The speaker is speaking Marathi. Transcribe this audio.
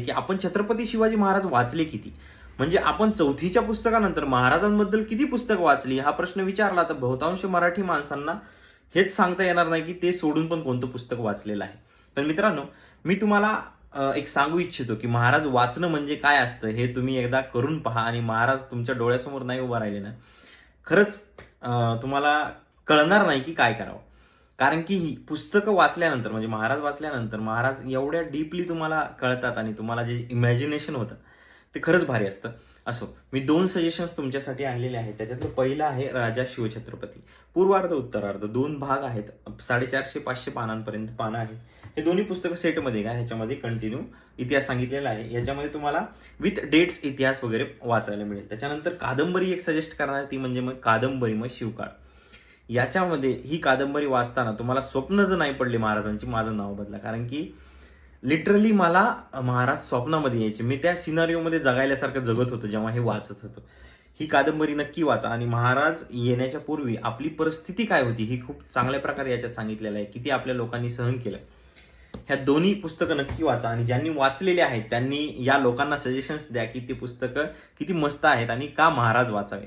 की आपण छत्रपती शिवाजी महाराज वाचले किती? म्हणजे आपण चौथीच्या पुस्तकानंतर महाराजांबद्दल किती पुस्तक वाचली? हा प्रश्न विचारला तर बहुतांश मराठी माणसांना हेच सांगता येणार नाही की ते सोडून पण कोणतं पुस्तक वाचलेलं आहे. पण मित्रांनो मी तुम्हाला एक सांगू इच्छितो की महाराज वाचणं म्हणजे काय असतं हे तुम्ही एकदा करून पहा आणि महाराज तुमच्या डोळ्यासमोर नाही उभा राहिले ना. खरंच तुम्हाला कळणार नाही की काय करावं. कारण की ही पुस्तकं वाचल्यानंतर म्हणजे महाराज वाचल्यानंतर महाराज एवढ्या डीपली तुम्हाला कळतात आणि तुम्हाला जे इमॅजिनेशन होतं ते खरंच भारी असतं. असो मी दोन सजेशन्स तुमच्यासाठी आणलेले आहेत. त्याच्यातलं पहिलं आहे राजा शिवछत्रपती. पूर्वार्ध उत्तरार्ध दोन भाग आहेत. साडेचारशे पाचशे पानांपर्यंत पानं आहेत. हे दोन्ही पुस्तकं सेटमध्ये घ्या. ह्याच्यामध्ये कंटिन्यू इतिहास सांगितलेला आहे. याच्यामध्ये तुम्हाला विथ डेट्स इतिहास वगैरे वाचायला मिळेल. त्याच्यानंतर कादंबरी एक सजेस्ट करणार ती म्हणजे मग कादंबरी मग शिवकाळ. याच्यामध्ये ही कादंबरी वाचताना तुम्हाला स्वप्न जर नाही पडले महाराजांची माझं नाव बदला. कारण की लिटरली मला महाराज स्वप्नामध्ये यायचे. मी त्या सिनारिओमध्ये जगायल्यासारखं जगत होतो जेव्हा हे वाचत होतो. ही कादंबरी नक्की वाचा. आणि महाराज येण्याच्या पूर्वी आपली परिस्थिती काय होती ही खूप चांगल्या प्रकारे याच्यात सांगितलेलं आहे. किती आपल्या लोकांनी सहन केलं. ह्या दोन्ही पुस्तकं नक्की वाचा. आणि ज्यांनी वाचलेले आहेत त्यांनी या लोकांना सजेशन्स द्या की ती पुस्तकं किती मस्त आहेत आणि का महाराज वाचावे.